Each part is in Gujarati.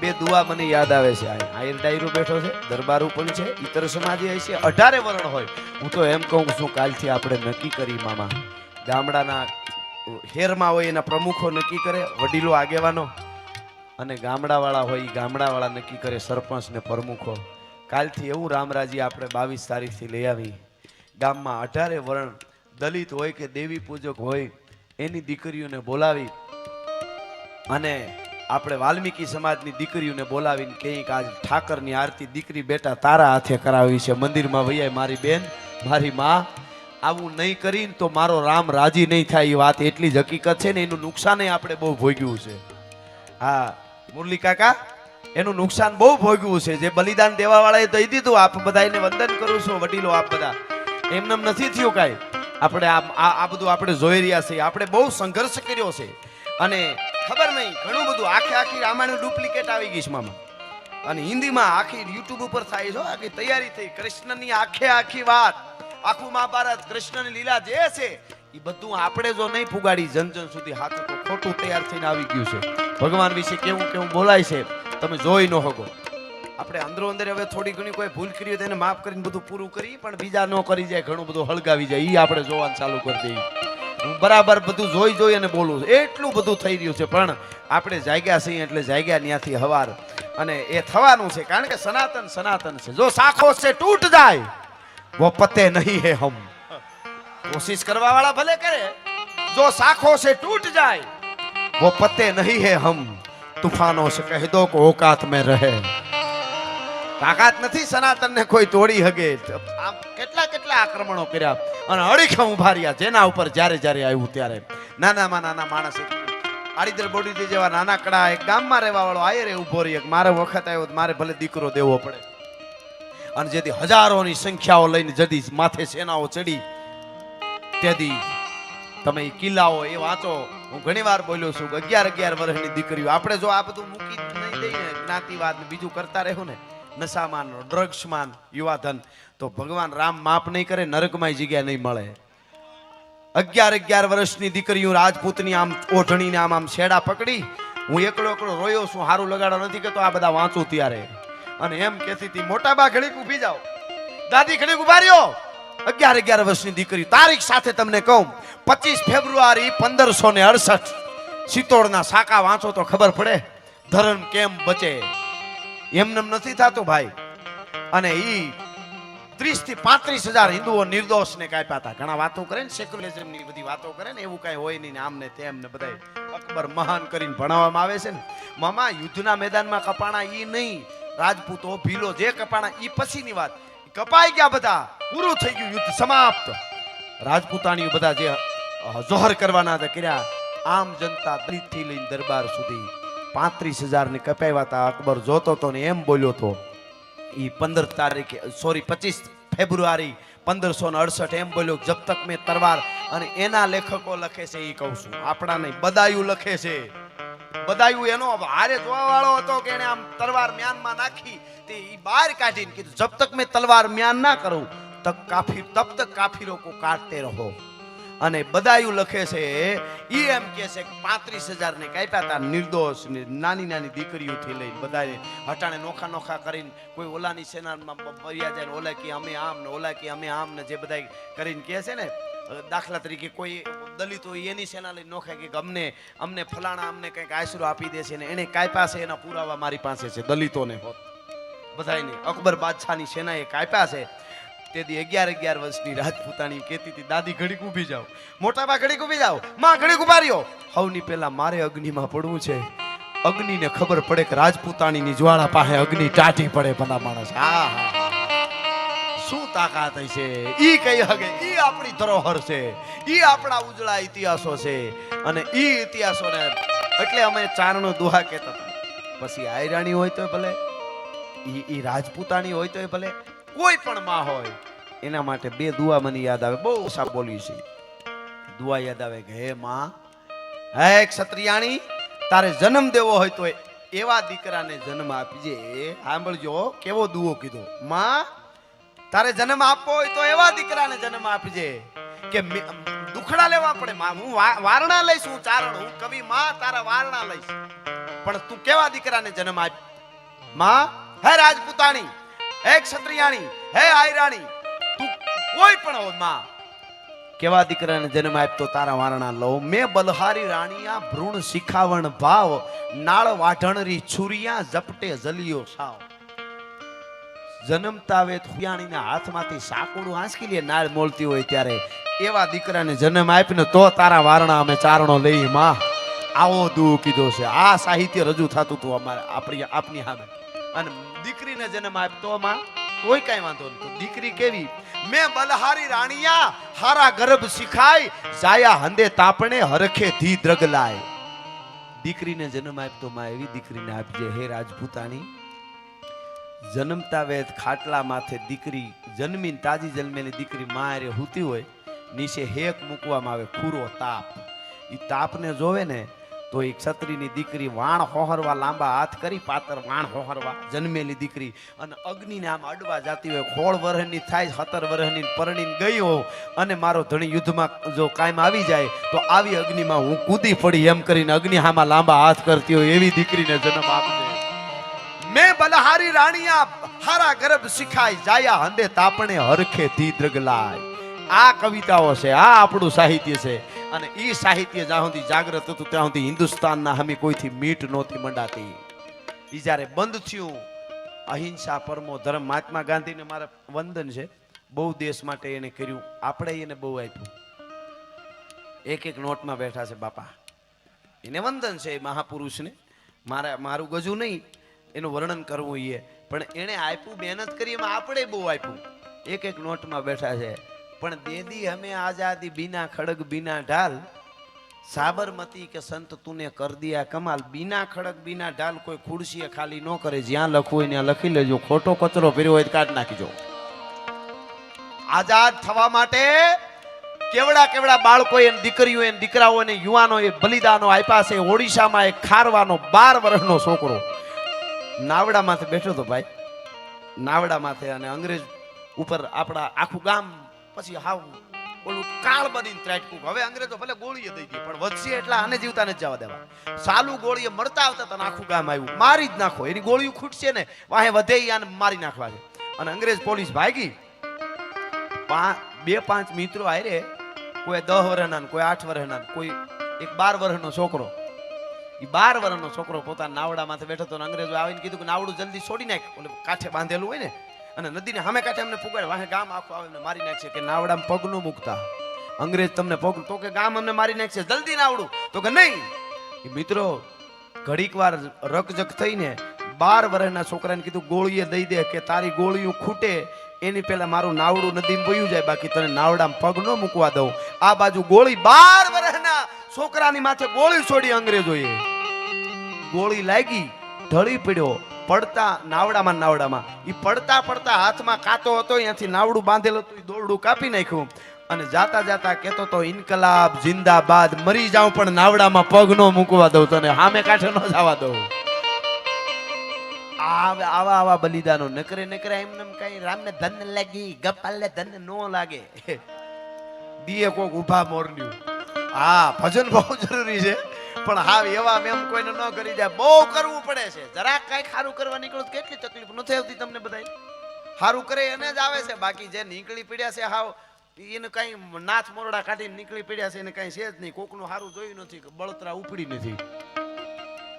બે દુઆ મને યાદ આવે છે. આયર ડાયરો બેઠો છે, દરબારો પણ છે ઇતર હોય છે. અઢારે વર્ણ હોય. હું તો એમ કહું છું કાલથી આપણે નક્કી કરી મામા. ગામડાના હેરમાં હોય એના પ્રમુખો નક્કી કરે, વડીલો આગેવાનો. અને ગામડાવાળા હોય ગામડાવાળા નક્કી કરે, સરપંચ ને પ્રમુખો. કાલથી એવું રામરાજી આપણે બાવીસ તારીખથી લઈ આવી. ગામમાં અઢારે વર્ણ દલિત હોય કે દેવી પૂજક હોય, એની દીકરીઓને બોલાવી. અને આપણે વાલ્મીકી સમાજની દીકરીઓને બોલાવીને કંઈક આજ ઠાકરની આરતી દીકરી બેટા તારા હાથે કરાવી છે. મંદિરમાં વૈયા મારી બેન, મારી માં, આવું નહીં કરીને તો મારો રામ રાજી નહીં થાય. એ વાત એટલી જ હકીકત છે ને, એનું નુકસાન આપણે બહુ ભોગ્યું છે. હા, મુરલી કાકા, એનું નુકસાન બહુ ભોગ્યું છે. જે બલિદાન દેવા વાળાએ દઈ દીધું, આપ બધાને વંદન કરું છું, વડીલો આપ બધા. એમનેમ નથી થયું કાંઈ? આપણે આ બધું આપણે જોઈ રહ્યા છીએ. આપણે બહુ સંઘર્ષ કર્યો છે. અને ખબર નહીં. ઘણું બધું આખે આખી રામાયણ ડુપ્લિકેટ આવી ગઈ છે મામા. અને હિન્દીમાં આખી યુટ્યુબ ઉપર થાય છે આખી તૈયારી થઈ. કૃષ્ણની આખે આખી વાત. આખું મહાભારત, કૃષ્ણની લીલા જે છે, એ બધું આપણે જો નહીં ફુગાડી, જન જન સુધી હાથ તો ખોટું તૈયાર થઈને આવી ગયું છે. ભગવાન વિશે કેવું કેવું બોલાય છે, તમે જોઈ ન શકો. આપણે અંદરો અંદર હવે થોડી ઘણી કોઈ ભૂલ કરી હોય તેને માફ કરીને બધું પૂરું કરી, પણ બીજા ન કરી જાય, ઘણું બધું હળગાવી જાય. એ આપણે જોવાનું ચાલુ કરી દઈએ. હું બરાબર બધું જોઈ જોઈ અને બોલું છું. એટલું બધું થઈ રહ્યું છે, પણ આપણે જાગ્યા છીએ એટલે જાગ્યા ત્યાંથી હવાર. અને એ થવાનું છે, કારણ કે સનાતન સનાતન છે. જો સાખો છે, તૂટ જાય. વો પતે નહીં હે હમ. કોશિશ કરવા વાળા ભલે કરે. જો સાખો છે, તૂટ જાય. વો પતે નહીં હે હમ. તૂફાનો છે, કહી દો કે ઓકાત મેં રહે. તાકાત નથી સનાતન ને કોઈ તોડી હગે. આમ કેટલા કેટલા આક્રમણો કર્યા. અને અડીખા ઊભા રહ્યા, જેના ઉપર જ્યારે જ્યારે આવ્યું ત્યારે. નાનામાં નાના માણસ આડીદર બોડી જેવા નાના કડા, એક ગામમાં રહેવા વાળો આયરે ઊભો રહી મારે વખત આવ્યો મારે ભલે દીકરો દેવો પડે. અને જેથી હજારોની સંખ્યાઓ લઈને જદી માથે સેનાઓ ચડી, તેથી તમે કિલ્લાઓ એ વાંચો. હું ઘણી વાર બોલ્યો છું અગિયાર અગિયાર વર્ષની દીકરીઓ, આપણે જો આ બધું મૂકી નહીં દઈએ જ્ઞાતિવાદ બીજું કરતા રહેવું ને નશામાન ડ્રગ્સમાન યુવાધન. તો ભગવાન રામ માફ નહીં કરે નરકમાં જગ્યા નહીં મળે. અગિયાર અગિયાર વર્ષની દીકરીઓ રાજપૂતની આમ ઓઢણીને આમ આમ છેડા પકડી. હું એકલો એકલો રોયો છું સારું લગાડો નથી કે તો આ બધા વાંચું ત્યારે. અને એમ કહેતી હતી, મોટા બા, ઘડીક ઊભી જાઓ. દાદી, ઘડીક ઊભા રહ્યો. અગિયાર અગિયાર વર્ષની દીકરી, તારીખ સાથે તમને કહું, પચીસ ફેબ્રુઆરી પંદરસો ને અડસઠ. સિત્તોડના સાકા વાંચો તો ખબર પડે, ધર્મ કેમ બચે? એમનેમ નથી થતું ભાઈ. અને ઈ ત્રીસથી પાંત્રીસ હજાર હિન્દુઓ નિર્દોષ ને કાપ્યા હતા. ઘણા વાતો કરે ને સેક્યુલરિઝમની બધી વાતો કરે ને એવું કઈ હોય નહીં આમ ને તેમ ને બધા અકબર મહાન કરીને ભણાવવામાં આવે છે ને. મામા, યુદ્ધના મેદાનમાં કપાણા ઈ નહીં. રાજપૂતો, ભીલો, જે કપાણા, ઈ પછીની વાત. કપાઈ ગયા બધા. પૂરું થઈ ગયું યુદ્ધ સમાપ્ત. રાજપૂતાણીઓ બધા જે જોહર કરવાના હતા, કર્યા. આમ જનતા દલિતથી લઈને દરબાર સુધી પાંત્રીસ હજારની કપાવ્યા હતા અકબર જોતો તો ને એમ બોલ્યો તો એ પંદર તારીખે સોરી પચીસ ફેબ્રુઆરી પંદરસો ને અડસઠ એમ બોલ્યો જબ તક મેં તરવાર અને એના લેખકો લખે છે એ કહું છું. આપણા નહીં બદાયું લખે છે. બદાયું એનો હારે જોવા વાળો હતો કે એને આમ તલવાર મ્યાનમાં નાખી તે એ બહાર કાઢીને કીધું, જબ તક મેં તલવાર મ્યાન ના કરું, તબ કાફી, તબ તક કાફીરો કો કાટતે રહો. અને બદાયું લખે છે એ એમ કે છે કે પાંત્રીસ હજાર ને કાપ્યા હતા નિર્દોષ નાની નાની દીકરીઓથી લઈને બધાને હટાણે નોખા નોખા કરીને કોઈ ઓલાની સેનામાં મર્યા જાય ઓલા કે અમે આમ ને ઓલા કે અમે આમ ને જે બધા કરીને કહે છે ને દાખલા તરીકે કોઈ દલિત હોય એની સેના લઈને નોખે કે અમને અમને ફલાણા અમને કંઈક આશરો આપી દે છે ને એને કાપ્યા છે, એના પુરાવા મારી પાસે છે, દલિતોને હોત. બધાયને અકબર બાદશાહની સેનાએ કાપ્યા છે. તેથી અગિયાર અગિયાર વર્ષની રાજપૂતાણી કહેતી હતી, દાદી, ઘડીક ઊભી જાઓ. મોટા બા ઘડીક ઊભી જાઓ. માં, ઘડીક ઊભા રહ્યો. હવની પહેલા મારે અગ્નિમાં પડવું છે. અગ્નિને ખબર પડે કે રાજપૂતાણીની જ્વાળા પાસે અગ્નિ ટાટી પડે ભલા માણસ. હા હા શું તાકાત છે ઈ કઈ હગે. ઈ આપણી ધરોહર છે. ઈ આપણા ઉજળા ઇતિહાસો છે. અને ઈ ઇતિહાસોને એટલે અમે ચારણો દુહા કહેતા હતા. પછી આયરાણી હોય તો ભલે. ઈ ઈ રાજપૂતાણી હોય તો ભલે. કોઈ પણ માં હોય, એના માટે બે દુઆ મને યાદ આવે. બહુ ઓછા બોલી છે. દુઆ યાદ આવે કે, હે માં, હે ક્ષત્રિયાણી, તારે જન્મ દેવો હોય તો એવા દીકરાને જન્મ આપજે. સાંભળજો, કેવો દુઓ કીધો. માં, તારે જન્મ આપવો હોય તો એવા દીકરાને જન્મ આપજે કે દુખડા લેવા પડે. માં, હું વારણા લઈશ, હું ચારણ, હું કવિ. માં, તારા વારણા લઈશ. પણ તું કેવા દીકરાને જન્મ આપમાં, હે રાજપૂતાણી હે ક્ષત્રિયાણી, હે આયરાણી, તું કોઈ પણ હો કેવા દીકરાને જન્મ આપતો તારા વારણા લો મેં બલહારી રાણીયા ભ્રૂણ શિખાવણ ભાવ, નાળ વાઢણરી છુરિયા ઝપટે જલિયો સાવ. જન્મતા વેત હુયાણીના હાથમાંથી સાકુડું આંસકી લે, નાળ મોલતી હોય ત્યારે. એવા દીકરાને જન્મ આપીને તો તારા વારણા અમે ચારણો લઈ, માં. આવો દુઃખ કીધો છે. આ સાહિત્ય રજૂ થતું હતું અમારે, આપણી આપની સામે. અને દીકરીને જન્મ આપતો માં? કોઈ કઈ વાંધો નહીં. દીકરી કેવી? મેં બલહારી રાણીયા, હારા ગર્ભ શીખાય, જાયા હંદે તાપણે હરખે ધી દ્રગલાય દીકરીને જન્મ આપતો માં એવી દીકરીને આપજે. હે રાજપૂતાણી જન્મતા વેત ખાટલા માથે દીકરી જન્મીન તાજી જન્મેલી દીકરી મારે હુતી હોય, નીચે હેક મૂકવામાં આવે પૂરો તાપ. એ તાપને જોવે ને તો એ ક્ષત્રિયની દીકરી વાણ હોહરવા લાંબા હાથ કરી, પાતર વાણ હોહરવા જન્મેલી દીકરી. અને અગ્નિને આમ અડવા જાતી હોય, ખોળ વરહની થાય સત્તર વરહની પરણીને ગઈ હો અને મારો ધણી યુદ્ધમાં જો કાયમ આવી જાય, તો આવી અગ્નિમાં હું કૂદી પડી, એમ કરીને અગ્નિ હામાં લાંબા હાથ કરતી હોય એવી દીકરીને જન્મ આપજે મેં બલહારી રાણીયા, હારા ગર્ભ શીખાય, જાયા હંદે તાપણે હરખે ધી દ્રગલાય. આ કવિતાઓ છે, આ આપણું સાહિત્ય છે. અને એ સાહિત્ય જ્યાં સુધી જાગ્રત હતું, ત્યાં સુધી હિન્દુસ્તાનના હમી કોઈથી મીટ નહોતી મંડાતી. એ જ્યારે બંધ થયું, અહિંસા પરમો ધર્મ. મહાત્મા ગાંધીને મારે વંદન છે, બહુ દેશ માટે એને કર્યું. આપણે એને બહુ આપ્યું. એક એક નોટમાં બેઠા છે બાપા. એને વંદન છે એ મહાપુરુષને. મારા, મારું ગજુ નહીં, એનું વર્ણન કરવું એ. પણ એણે આપ્યું, મહેનત કરી, એમાં આપણે બહુ આપ્યું. એક એક નોટમાં બેઠા છે પણ દેદી હમે આઝાદી બીના ખડગ બીના ઢાલ. સાબરમતી કે સંત તુને કર દિયા કમાલ. બીના ખડગ બીના ઢાલ કોઈ ખુરશીએ ખાલી ન કરે. જ્યાં લખવું હોય ત્યાં લખી લેજો. ખોટો કચરો કર્યો હોય કાઢ નાખીજો. આઝાદ થવા માટે કેવડા કેવડા બાળકો એને દીકરીઓ એને દીકરાઓ અને યુવાનો એ બલિદાનો આપ્યા છે. ઓડિશામાં એક ખારવાનો બાર વર્ષનો છોકરો. નાવડા માથે બેઠો તો ભાઈ. નાવડા માથે અને અંગ્રેજ ઉપર આપણા આખું ગામ પછી હાવ ઓલું કાળ બનીને ત્રાટકું હવે અંગ્રેજો ભલે ગોળીએ દઈ દી, પણ વધશે એટલે આને જીવતા નથી જવા દેવા. સાલું ગોળીએ મરતા આવતા તને આખું ગામ આવ્યું. મારી જ નાખો, એની ગોળીઓ ખૂટશે ને, વાહે વધે આને મારી નાખવા છે અને અંગ્રેજ પોલીસ ભાગી. બે પાંચ મિત્રો આયરે, કોઈ દહ વર્ષના કોઈ આઠ વર્ષના કોઈ એક બાર વર્ષનો છોકરો. એ બાર વર્ષનો છોકરો પોતાના નાવડા માથે બેઠો હતો અંગ્રેજો આવીને કીધું કે નાવડું જલ્દી છોડી નાખ. કાંઠે બાંધેલું હોય ને અને નદીને સામે કાંઠે અમને પુગાડ. વાહે ગામ આખું આવે ને મારી નાખશે કે નાવડામાં પગ ન મૂકતા. અંગ્રેજ તમને પગ તો કે ગામ અમને મારી નાખશે. જલ્દી નાવડું. તો કે નહીં. મિત્રો, ઘડીક વાર રકજક થઈને બાર વર્ષના છોકરાને કીધું, ગોળીએ દઈ દે કે તારી ગોળીઓ ખૂટે. એની પહેલા મારું નાવડું નદીમાં વયું જાય. બાકી તને નાવડામાં પગ ન મૂકવા દઉં. આ બાજુ ગોળી બાર વર્ષના છોકરાની માથે ગોળી છોડી અંગ્રેજોએ. ગોળી લાગી, ઢળી પડ્યો. પડતા નાવડામાં નાવડામાં. એ પડતા પડતા હાથમાં કાતો હતો અહીંયાથી નાવડું બાંધેલું હતું એ દોરડું કાપી નાખ્યું. અને જાતા જાતા કહેતો તો, ઇન્કલાબ, જિંદાબાદ, મરી જાઉં, પણ નાવડામાં પગ ન મૂકવા દઉં, તને સામે કાંઠે ન જવા દઉં. આવા આવા બલિદાનો નકરે નકરે એમને એમ કઈ રામને ધન લાગી ગપાલને ધન નો લાગે. દીએ કોક ઊભા મોરન્યું હા, ભજન બહુ જરૂરી છે. પણ હા, એવા એમ કોઈને ન કરી જાય. બહુ કરવું પડે છે. જરા કઈ સારું કરવા નીકળો કેટલી તકલીફ? નથી આવતી તમને બધા સારું કરે એને જ આવે છે. બાકી જે નીકળી પડ્યા છે હાવ, એને કઈ નાથ મોરડા કાઢીને નીકળી પડ્યા છે એને કઈ છે જ નહીં. કોકનું સારું જોયું નથી બળતરા ઉપડી નથી.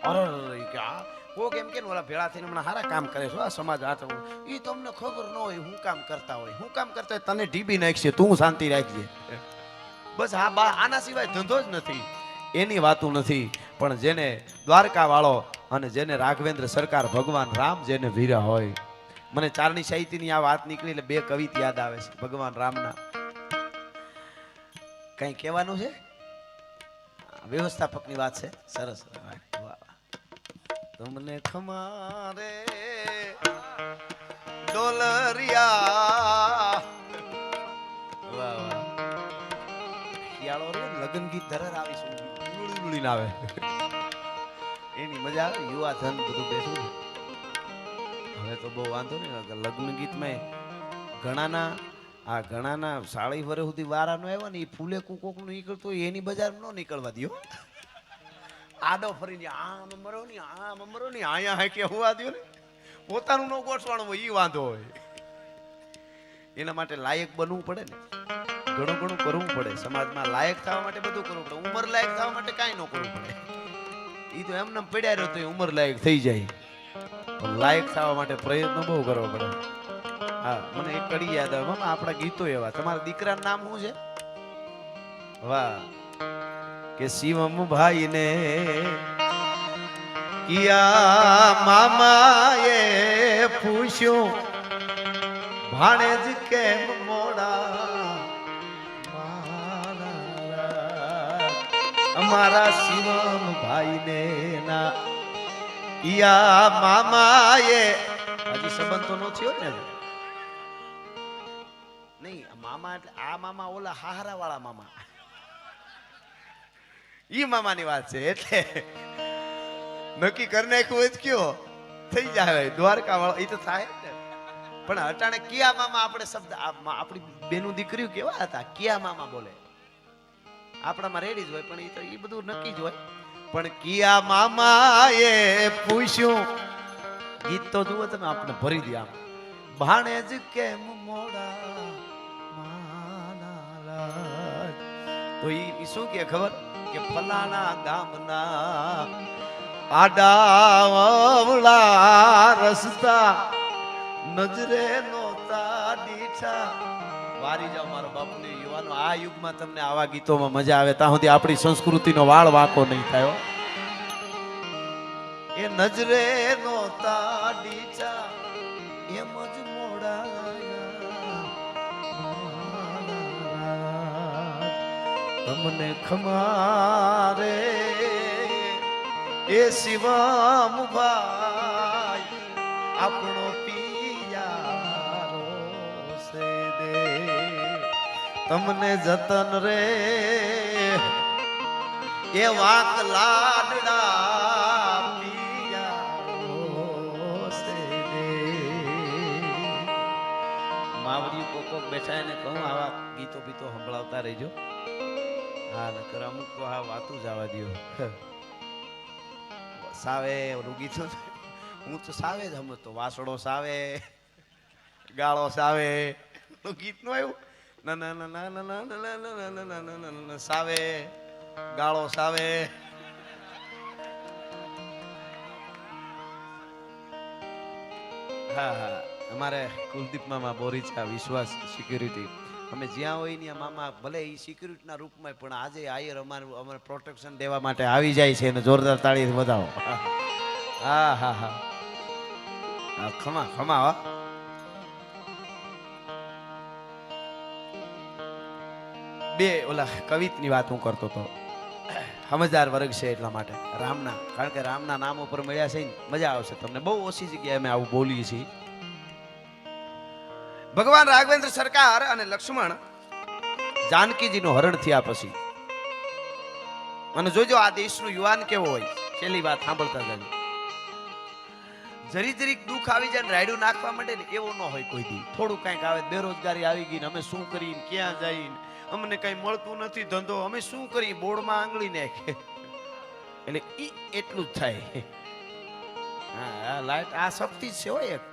આ, કોક એમ કે ઓલા ભેળા થઈને હમણાં સારા કામ કરે છે આ સમાજ હાથ. એ તમને ખબર ન હોય હું કામ કરતા હોય. હું કામ કરતા હોય તને ઢીબી નાખશે, તું શાંતિ રાખજે. બસ હા બા, આના સિવાય ધંધો જ નથી. એની વાતું નથી. પણ જેને દ્વારકા વાળો અને જેને રાઘવેન્દ્ર સરકાર ભગવાન રામ જેને વીરા હોય. મને ચારની સાહિત્યની આ વાત નીકળી એટલે બે કવિત યાદ આવે છે, ભગવાન રામના. કઈ કહેવાનું છે? વ્યવસ્થાપકની વાત છે? સરસ. તમને ખમારે ડોલરિયા. વાહ વાહ. શિયાળો લગન ગીત ધરર આવી શું ઉડીને આવે. એની મજા આવે યુવા ધન બધું બેઠું હવે તો બહુ વાંધો નહીં લગ્ન ગીતમાં ઘણાના, આ ઘણાના સાળી વર્ષ સુધી વારાનો આવ્યો ને એ ફૂલે કુકોકનું નીકળતું એની બજાર ન નીકળવા દ્યો. આડો ફરીને આમ મરો ને, આમ મરો ને આયા હે કે હોવા દ્યો ને. પોતાનું ન ગોઠવાનું હોય એ વાંધો હોય. એના માટે લાયક બનવું પડે ને. ઘણું ઘણું કરવું પડે. સમાજમાં લાયક થવા માટે બધું કરવું પડે. ઉંમર લાયક થવા માટે કાંઈ ન કરવું પડે. એ તો એમને પડ્યા રહ્યો તો ઉંમર લાયક થઈ જાય. પણ લાયક થવા માટે પ્રયત્ન બહુ કરવો પડે. હા, મને એક કડી યાદ આવે. મામા, આપણા ગીતો એવા. તમારા દીકરાનું નામ શું છે? વાહ. કે શિવમ ભાઈ ને કિયા મામાએ પૂછ્યું, ભાણેજ કેમ અમારા શિવમ ભાઈ ને. ના કિયા મામાએ, હજી સંબંધ તો નો થયો ને? નહીં મામા એટલે, આ મામા ઓલા હાહરા વાળા મામા. ઈ મામાની વાત છે, એટલે નક્કી કરી નાખ્યું જ કયો. થઈ જાય દ્વારકા વાળો એ તો થાય ને. પણ અટાણે કિયા મામા આપણે શબ્દ આપણી બેનું દીકરીઓ કેવા હતા? કિયા મામા બોલે. આપણામાં રેડી જ હોય, પણ એ તો એ બધું નક્કી જ હોય. પણ કિયા મામા એ પૂછ્યું, ગીત તો જુઓ તમે આપણે ભરી દે આમ. ભાણે જ કેમ મોડા. તો ઈ શું કે ખબર? કે ફલાણા ગામના આડાવળા રસ્તા નજરે નોતા દીઠા. વારી જાઓ મારો બાપુ યુવાનો, આ યુગમાં તમને આવા ગીતોમાં મજા આવે, ત્યાં સુધી આપણી સંસ્કૃતિનો વાળ વાંકો નહીં થયો એ નજરે નો તાડીચા એમ જ મોડા તમને ખમારે, એ શિવામ ભાઈ તમને જતન રે. એ વાંક લાડડા દે માવડી કોકો બેઠા એને કહું, આવા ગીતો બીતો સંભળાવતા રહેજો. હા, નકર અમુક તો આ વાતું જવા દ્યો. સાવે ઓલું ગીતો હું તો સાવે જ સમજતો વાસળો સાવે, ગાળો સાવે. નું ગીતનું આવ્યું. સાવે ગાળો સાવે હા હા અમારે કુલદીપ મામા બોરીચા વિશ્વાસ સિક્યુરિટી અમે જ્યાં હોય ત્યાં મામા ભલે એ સિક્યુરિટીના રૂપમાં પણ આજે આયર અમારે અમારે પ્રોટેક્શન દેવા માટે આવી જાય છે અને જોરદાર તાળી વધાવો હા હા હા ખમા ખમા હા બે ઓલા કવિતની વાત હું કરતો હતો સમજદાર વર્ગ છે એટલા માટે. રામના, કારણ કે રામના નામ ઉપર મળ્યા છે ને, મજા આવશે તમને. બહુ ઓછી જગ્યાએ અમે આવું બોલીએ છીએ. ભગવાન રાઘવેન્દ્ર સરકાર અને લક્ષ્મણ જાનકીજીનું હરણ થયા પછી. અને જોજો આ દેશનું યુવાન કેવો હોય, છેલ્લી વાત સાંભળતા જાય જરી જરીક દુઃખ આવી જાય ને રાયડું નાખવા માટે ને એવો ન હોય કોઈ દી. થોડું કાંઈક આવે, બેરોજગારી આવી ગઈ અમે શું કરીને ક્યાં જઈ અમને કઈ મળતું નથી, ધંધો. અમે શું કરી બોર્ડમાં આંગળી નાખે એટલે ઈ એટલું જ થાય. હા લાઈટ આ શક્તિ છે હો એક.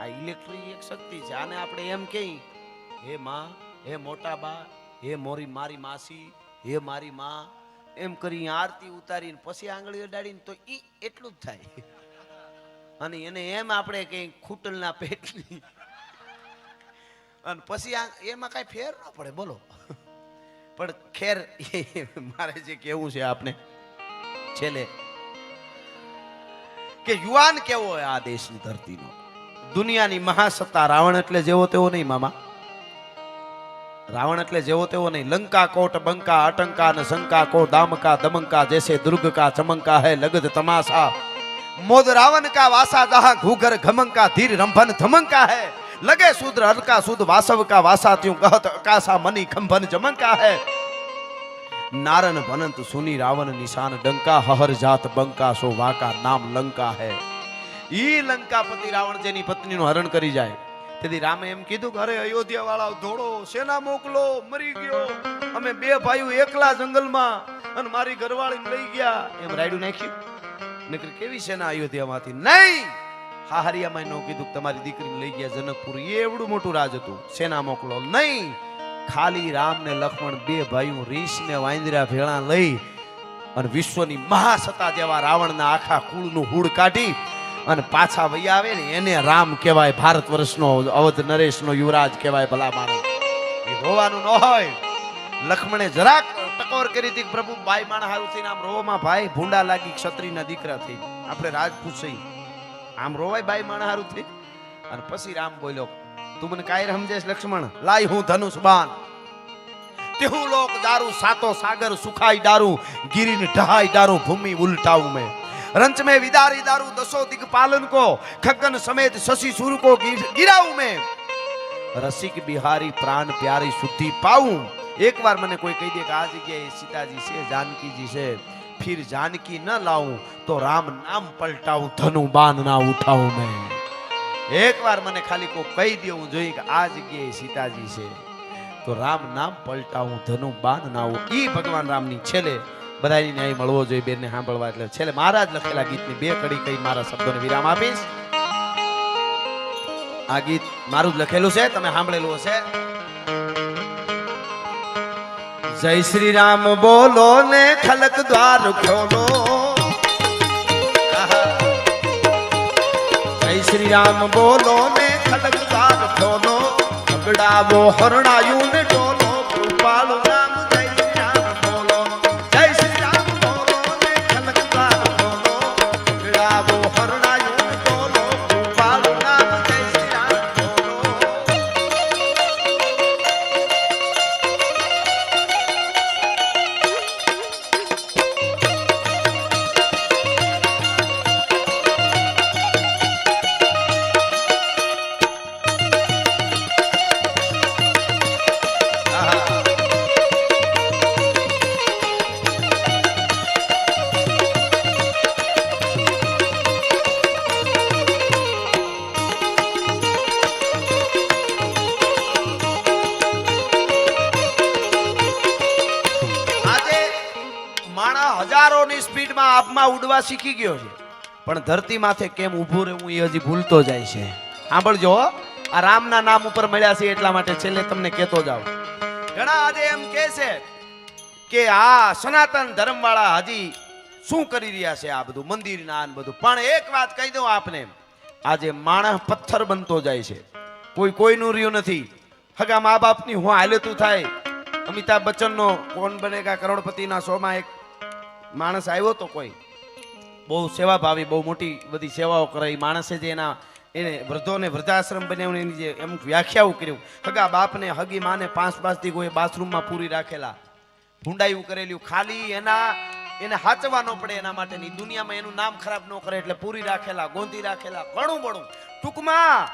આ ઇલેક્ટ્રિક એક શક્તિ છે. આને આપણે એમ કહી હે માં, હે મોટા બા, હે મોરી મારી માસી, હે મારી માં. એમ કરી આરતી ઉતારીને પછી આંગળી અડાડીને તો ઈ એટલું જ થાય. અને એને એમ આપણે કઈ ખૂટલના પેટની. અને પછી આ એમાં કાંઈ ફેર ન પડે, બોલો. પણ ખેર મારે જે કેવું છે આપને, છેલ્લે. કે યુવાન કેવો હોય આ દેશની ધરતીનો? દુનિયાની મહાસત્તા રાવણ એટલે જેવો તેવો નહીં, મામા. રાવણ એટલે જેવો તેવો નહીં. લંકા કોટ, બંકા અટંકા ને શંકા કો, દામકા, દમંકા જેસે દુર્ગ કા ચમંકા હે, લગદ તમાશા. મોદ રાવણ કા વાસા જહા, ઘુઘર, ઘમંકા, ધીર, રંભન, ધમંકા હે. લગે શુદ્ર હલકા શુદ્ધ વાસવ કા વાસાત્યું કહત અકાસા મની ખંભન જમંકા હે નારન ભનંત સુની રાવણ નિશાન ડંકા હહર જાત બંકા સો વાકા નામ લંકા હે ઈ લંકાપતિ રાવણ જેની પત્નીનું હરણ કરી જાય। તેથી રામે એમ કીધું કે, અરે અયોધ્યા વાળા ધોળો સેના મોકલો, મરી ગયો. અમે બે ભાઈઓ એકલા જંગલમાં અને મારી ઘરવાળી લઈ ગયા. એમ રાયડું નાખ્યું. નકર કેવી સેના અયોધ્યા માંથી નહીં! હાહરિયામાં ન કીધું તમારી દીકરીને લઈ ગયા જનકપુર. એવડું મોટું રાજ હતું. સેના મોકલો નહીં. ખાલી રામ ને લક્ષ્મણ બે ભાઈઓ રીસ ને વાંદરા ભેળા લઈ અને વિશ્વની મહાસત્તા જેવા રાવણના આખા કુળનું હૂડ કાઢી અને પાછા વહી આવે ને એને રામ કહેવાય, ભારત વર્ષનો અવધ નરેશનો યુવરાજ કહેવાય ભલા મારો એ રોવાનું ન હોય. લક્ષ્મણે જરાક ટકોર કરી હતી પ્રભુ બાઈ માણ હારું થઈને આમ રોવામાં ભાઈ ભૂંડા લાગી ક્ષત્રિયના દીકરા થઈ. આપણે રાજપૂત થઈ આમ રોવાય ભાઈ માણા હારું થઈ અને પછી રામ બોલ્યો, તું મને કાયર સમજેશ, લક્ષ્મણ? લાય હું ધનુષ બાણ. તેહું લોક દારૂ, સાતો સાગર સુખાઈ દારૂ, ગિરીન ઢહાઈ દારૂ, ભૂમિ ઉલટાવું મેં. રંચ મેં વિદારી દારૂ, દસો દિગ પાલન કો, ખગન સમેત શશી સુર કો ગિરાવું મેં. રસિક બિહારી પ્રાણ પ્યારી શુદ્ધિ પાવું એકવાર મને કોઈ કહી દે કે આ જગ્યાએ સીતાજી છે, જાનકીજી છે. ફીર જાનકી ન લાવું તો રામ નામ પલટાવું ધનુ બાન ના ઉઠાવું નહીં એકવાર મને ખાલી કોઈ કહી દેવું જોઈએ કે આ જગ્યાએ સીતાજી છે તો રામ નામ પલટાવું ધનુ બાન ના એ ભગવાન રામની છેલ્લે બધાની ન્યાય મળવો જોઈએ, બેનને સાંભળવા. એટલે છેલ્લે મારા જ લખેલા ગીતની બે કડી કઈ મારા શબ્દોને વિરામ આપીશ. આ ગીત મારું જ લખેલું છે, તમે સાંભળેલું હશે. જય શ્રી રામ બોલો ને ખલક દ્વાર ખોલો. જય શ્રી રામ બોલો ને ખલક દ્વાર ખોલો. પગડાવો હરણાયું ને ડોલો સ્પીડમાં ઉડવા શીખી ગયો છે. પણ ધરતી માથે કેમ ઊભું રહેવું એ હજી ભૂલતો જાય છે. સાંભળજો આ રામના નામ ઉપર મળ્યા છે એટલા માટે છેલ્લે તમને કહેતો જાઉં. ઘણા આજે એમ કહે છે કે આ સનાતન ધર્મવાળા હજી શું કરી રહ્યા છે આ બધું મંદિર ના બધું. પણ એક વાત કહી દઉં આપને. આજે માણસ પથ્થર બનતો જાય છે. કોઈ કોઈનું રહ્યું નથી. હગા મા બાપની હું હાલતું થાય. અમિતાભ બચ્ચનનો કોણ બનેગા કરોડપતિના શોમાં એક માણસ આવ્યો તો કોઈ. બહુ સેવાભાવી બહુ મોટી બધી સેવાઓ કરાવી માણસે જે એના એને વૃદ્ધોને વૃદ્ધાશ્રમ બનાવ્યું એની જે એમ વ્યાખ્યાઓ કર્યું. હગા બાપને, હગી માને પાંચ પાંચથી કોઈ બાથરૂમમાં પૂરી રાખેલા. ભૂંડાયું કરેલું. ખાલી એના એને હાચવા ન પડે એના માટેની. દુનિયામાં એનું નામ ખરાબ ન કરે એટલે પૂરી રાખેલા, ગોંધી રાખેલા, ઘણું બળું. ટૂંકમાં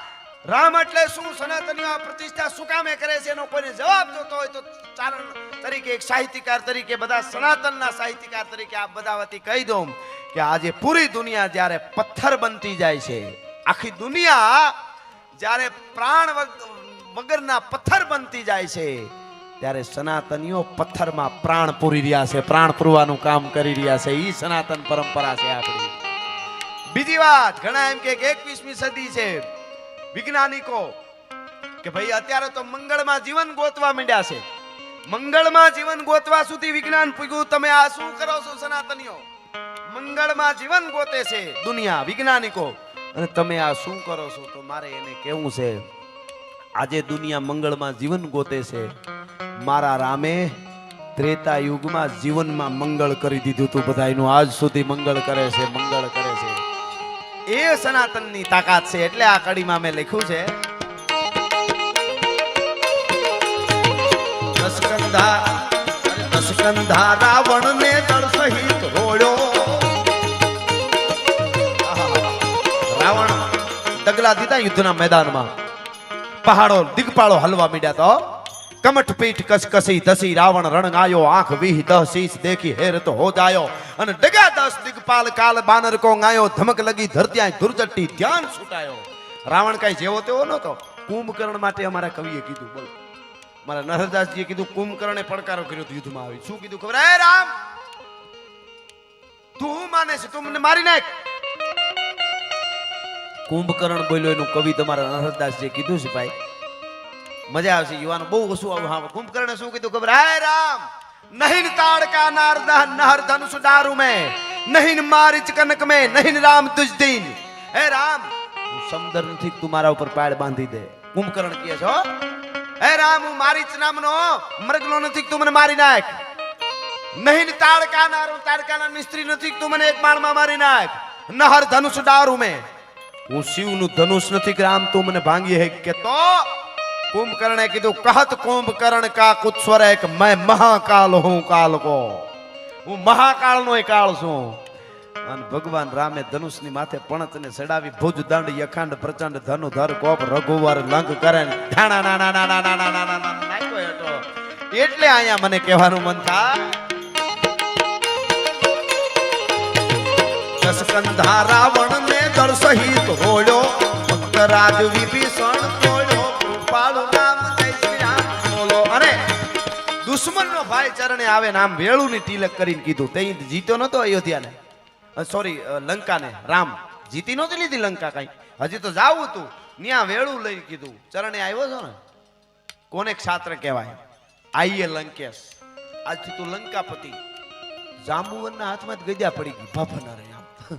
રામ એટલે શું? સનાતનીઓ આ પ્રતિષ્ઠા શું કામે કરે છે? એનો કોઈને જવાબ જોતો હોય તો ચારણ તરીકે, એક સાહિત્યકાર તરીકે, બધા સનાતનના સાહિત્યકાર તરીકે આ બધા વતી કહી દઉં કે આજે પૂરી દુનિયા જ્યારે પથ્થર બનતી જાય છે, આખી દુનિયા જ્યારે પ્રાણ વગ- વગરના પથ્થર બનતી જાય છે, ત્યારે સનાતનીઓ પથ્થરમાં પ્રાણ પૂરી રહ્યા છે, પ્રાણ પૂરવાનું કામ કરી રહ્યા છે. એ સનાતન પરંપરા છે આપણી. બીજી વાત, ઘણા એમ કે એકવીસમી સદી છે. વૈજ્ઞાનિકો કે ભાઈ, અત્યારે તો મંગળમાં જીવન ગોતવા માંડ્યા છે. મંગળમાં જીવન ગોતવા સુધી વિજ્ઞાન પૂગ્યું. તમે આ શું કરો છો, સનાતનીઓ? મંગળમાં જીવન ગોતે છે દુનિયા, વૈજ્ઞાનિકો. અને તમે આ શું કરો છો, તો મારે એને કેવું છે, આજે દુનિયા મંગળમાં જીવન ગોતે છે. મારા રામે ત્રેતા યુગમાં જીવનમાં મંગળ કરી દીધું હતું બધાયનું. આજ સુધી મંગળ કરે છે, મંગળ કરે છે. એ સનાતનની તાકાત છે એટલે આ કડીમાં મેં લખ્યું છે દશકંધા દશકંધા રાવણને દળ સહિત રોડ્યો. રાવણ ડગલા દીધા યુદ્ધના મેદાનમાં પહાડો, દિગપાળો હલવા મીડ્યા તો કમઠ પીઠ કસકસી ધસી, રાવણ રણ આયો આંખ વિહ, દહ, શીશ દેખી, હેર તો હોદાયો અને ડગા દસ દિગપાલ કાલ બાનર કો ગાયો, ધમક લગી ધરત્યા ધુરજટ્ટી ધ્યાન છૂટાયો. રાવણ કાંઈ જેવો તેવો નતો કુંભકર્ણ માટે અમારા કવિએ કીધું, બોલ. મારા નરદાસજીએ કીધું, કુંભકર્ણે પડકારો કર્યો યુદ્ધમાં આવી. શું કીધું ખબર? હે રામ! તું હું માને છે? તું મને મારી નાખ. કુંભકર્ણ બોલ્યો, એનું કવિ તમારા નરદાસજીએ કીધું છે ભાઈ. મજા આવશે. યુવાનો બહુ ઓછું આવું હા કુંભકર્ણે શું કીધું? ખબર હાય રામ નહીં તાડકા નારદા નહરધન સુદારુ મે નહીં મારિચ કનક મે નહીં રામ તુજ દીન. હે રામ, હું સમદર નથી તું મારા ઉપર પાડ બાંધી દે. કુંભકર્ણ કહે છો, હે રામ, હું મારિચ નામનો મરગલો નથી તું મને મારી નાખ. નહીં તાડકા નારું તાડકાના મિસ્ત્રી નથી તું મને એક માળમાં મારી નાખ. નહર ધનુષ ડારું મે. હું શિવનું ધનુષ નથી રામ તું મને ભાંગી હે કે તો? કુંભકર્ણે કીધું, કહત કુંભકર્ણ કા કુત્સ્વર એક મેં મહાકાલ હું કાલ કો. હું મહાકાળનો કાળ છું. અને ભગવાન રામે ધનુષની માથે પણતને ચડાવી ભુજ દંડ, યખાંડ, પ્રચંડ ધનુ ધર કોપ, રઘુવર, લંગ કરે ને ધાણા, ના ના ના ના ના ના ના ના ના. એટલે અહીંયા મને કહેવાનું મન થાય. દસકંધા રાવણ ને સહિત હોળ્યો ભક્ત રાજ વિભીષણ દુશ્મન નો ભાઈ ચરણે આવે આમ વેળું ની તિલક કરીને કીધું તે જીત્યો નતો અયોધ્યાને. સોરી લંકાને. રામ, જીતી નહોતી લીધી લંકા કઈ? હજી તો જાવું તું. ન્યા વેળું લઈ કીધું, ચરણે આવ્યો છો ને? કોને ક્ષાત્ર કહેવાય? આઈએ લંકેશ. આજથી તું લંકાપતિ. જાંબુવનના હાથમાં જ ગજા પડી ગઈ. ભાફા ના રહી આમ.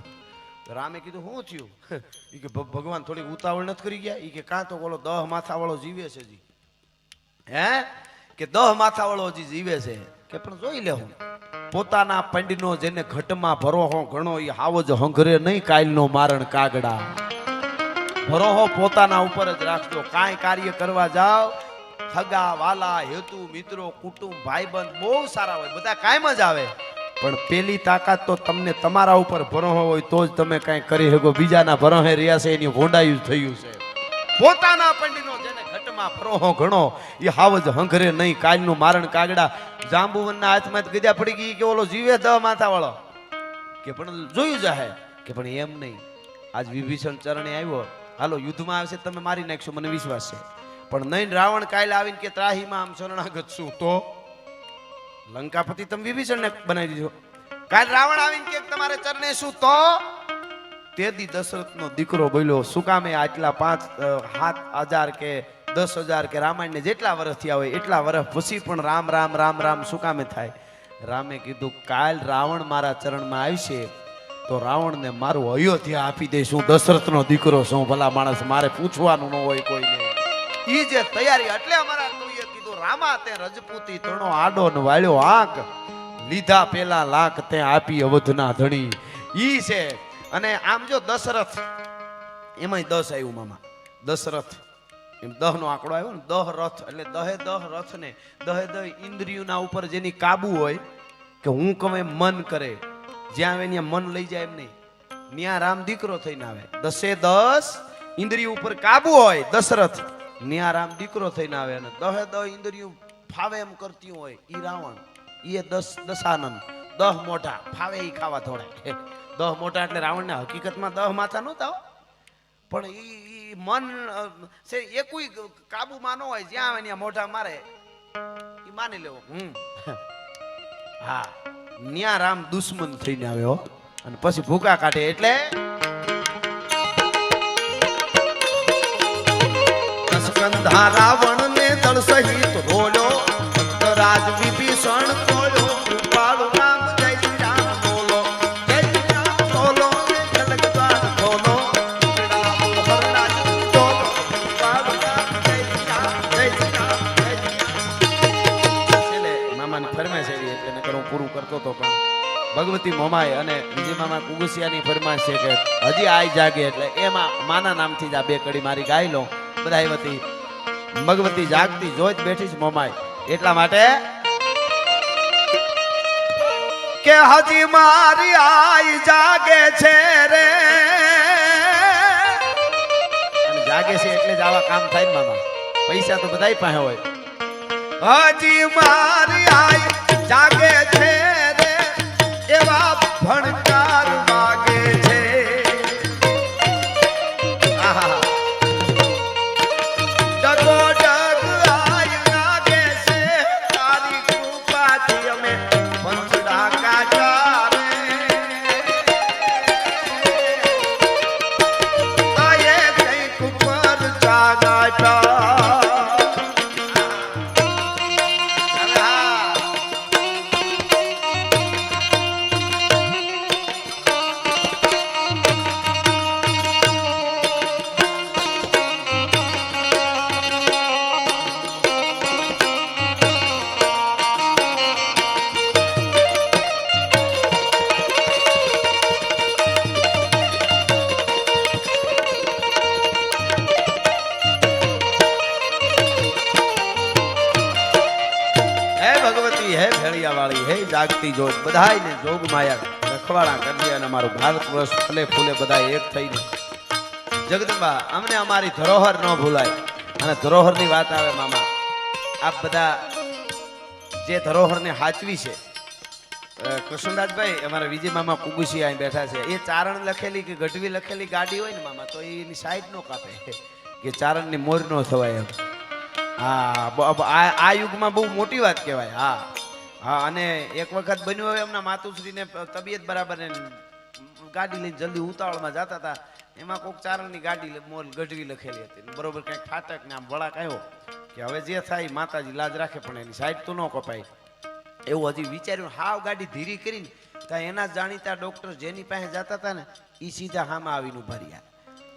રામે કીધું શું થયું? એ કે ભગવાન થોડીક ઉતાવળ નથી કરી ગયા? એ કે, કાં તો ઓલો દહ માથાવાળો જીવે છે હે? કે દહ માથાવાળો હજી જીવે છે. કે પણ જોઈ લે હું. પોતાના પંડનો જેને ઘટમાં ભરોહો ઘણો ઈ જ હંઘરે નહીં કાલનો મારણ કાગડા. ભરોહો પોતાના ઉપર જ રાખજો. કાંઈ કાર્ય કરવા જાઓ. હગા, વાલા, હેતુ, મિત્રો, કુટુંબ, ભાઈબંધ બહુ સારા હોય. બધા કાયમ જ આવે. પણ પેલી તાકાત તો તમને તમારા ઉપર ભરોહો હોય તો જ તમે કાંઈ કરી શકો. બીજાના ભરોહે રહ્યા છે, એની ભોંડાયું થયું છે. પોતાના પંડીનો જેને ઘટમાં ભરોહો ઘણો એ હાવજ હંઘરે નહીં કાલનું મારણ કાગડા જાંબુવનના હાથમાં જ પડી ગઈ કે ઓલો જીવે દવા માથાવાળો. કે પણ જોયું જાહે, કે પણ એમ નહીં. આજ વિભીષણ ચરણે આવ્યો, હાલો, યુદ્ધમાં આવશે તમે મારી નાખશો, મને વિશ્વાસ છે. પણ નહીં રાવણ કાલે આવીને કે, ત્રાહીમાં આમ શરણાગત છું. તો લંકાપતિ તમે વિભીષણને બનાવી દીધો. કાલ રાવણ આવીને કે, તમારે ચરણે શું? તો તે દી દશરથનો દીકરો બોલ્યો, શું કામે આટલા પાંચ સાત હજાર કે દસ હજાર કે રામાયણને જેટલા વર્ષ થયા હોય, એટલા વર્ષ પછી પણ રામ રામ રામ રામ શું કામે થાય? રામે કીધું, કાલ રાવણ મારા ચરણમાં આવશે, તો રાવણને મારું અયોધ્યા આપી દઈશ. હું દશરથનો દીકરો છું, ભલા માણસ, મારે પૂછવાનું ન હોય કોઈને. ઈ જે તૈયારી, એટલે અમારા કવિએ કીધું, રામા, તે રજપૂતી તણો આડો ને વાળ્યો આંક, લીધા પેલા લાખ તે આપી અવધના ધણી. ઈ છે. અને આમ જો દશરથ, એમાંય દસ આવ્યું મામા. દશરથ એમ દહ નો આંકડો આવ્યો ને, દહ રથ, એટલે દહે દહ રથ ને દહે દહ ઇન્દ્રિયોના ઉપર જેની કાબુ હોય, કે હું કહું મન કરે, જ્યાં આવે ત્યાં મન લઈ જાય એમ નહીં. ન્યા રામ દીકરો થઈને આવે. દસે દસ ઇન્દ્રિયો ઉપર કાબુ હોય, દશરથ, ન્યા રામ દીકરો થઈને આવે અને દહે દહ ઇન્દ્રિયો ફાવે એમ કરતી હોય, ઈ રાવણ, ઈ દસ, દશાનંદ. દહ મોઢા, ફાવે એ ખાવા થોડા દહ મોઢા એટલે રાવણને હકીકતમાં દહ માથા નહોતા પણ ઈ ઈ મન છે એ કોઈ કાબુમાં ન હોય જ્યાં આવે ત્યાં મોઢા મારે એ માની લેવો. હમ. હા ન્યા રામ દુશ્મન થઈને આવ્યો અને પછી ભૂકા કાઢે એટલે રાવણ ને દળ સહિત ભગવતી મોમાય અને વિજય મામા કુગસિયાની ફરમાઈશ છે કે હજી આઈ જાગે એટલે એમાં માના નામથી જ આ બે કડી મારી ગાઈ લો. બધાય વતી ભગવતી જાગતી જોઈ જ બેઠી છે એટલા માટે કે હજી મારી આઈ જાગે છે રે. જાગે છે એટલે જ આવા કામ થાય મામા. પૈસા તો બધાય પાસે હોય. હજી મારી જાગતી જોગ. બધાયને જોગ માયા રખવાડા કરજે અને અમારું ભારત વર્ષ ફલે ફૂલે બધા એક થઈને. જગદંબા અમને અમારી ધરોહર ન ભૂલાય. અને ધરોહરની વાત આવે મામા. આપ બધા જે ધરોહરને હાચવી છે કૃષ્ણરાજભાઈ, અમારા વિજય મામા કુગુસી અહીં બેઠા છે. એ ચારણ લખેલી કે ગઢવી લખેલી ગાડી હોય ને મામા, તો એની સાઈડ નો કાપે. કે ચારણની મોર નો થવાય એમ. હા આ યુગમાં બહુ મોટી વાત કહેવાય. હા. હા, અને એક વખત બન્યું હોય એમના માતુશ્રીને તબિયત બરાબર ગાડી લઈને જલ્દી ઉતાવળમાં જતા હતા. એમાં કોઈક ચારણની ગાડી મોલ ગઢવી લખેલી હતી. બરોબર કંઈક ફાટક ને આમ વળાક આવ્યો કે હવે જે થાય માતાજી લાજ રાખે પણ એની સાઈડ તો ન કપાય. એવું હજી વિચાર્યું હાવ ગાડી ધીરી કરીને ત્યાં એના જાણીતા ડોક્ટર જેની પાસે જતા હતા ને એ સીધા હામાં આવીને ઊભા રહ્યા.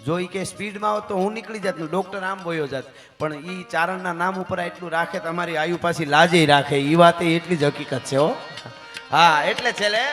જો એ કે સ્પીડમાં હોત તો હું નીકળી જાત ડોક્ટર આમ વયો જાત. પણ એ ચારણના નામ ઉપર એટલું રાખે તમારી આયુ પાછી લાજે રાખે. એ વાત એટલી જ હકીકત છે હો. હા, એટલે છેલ્લે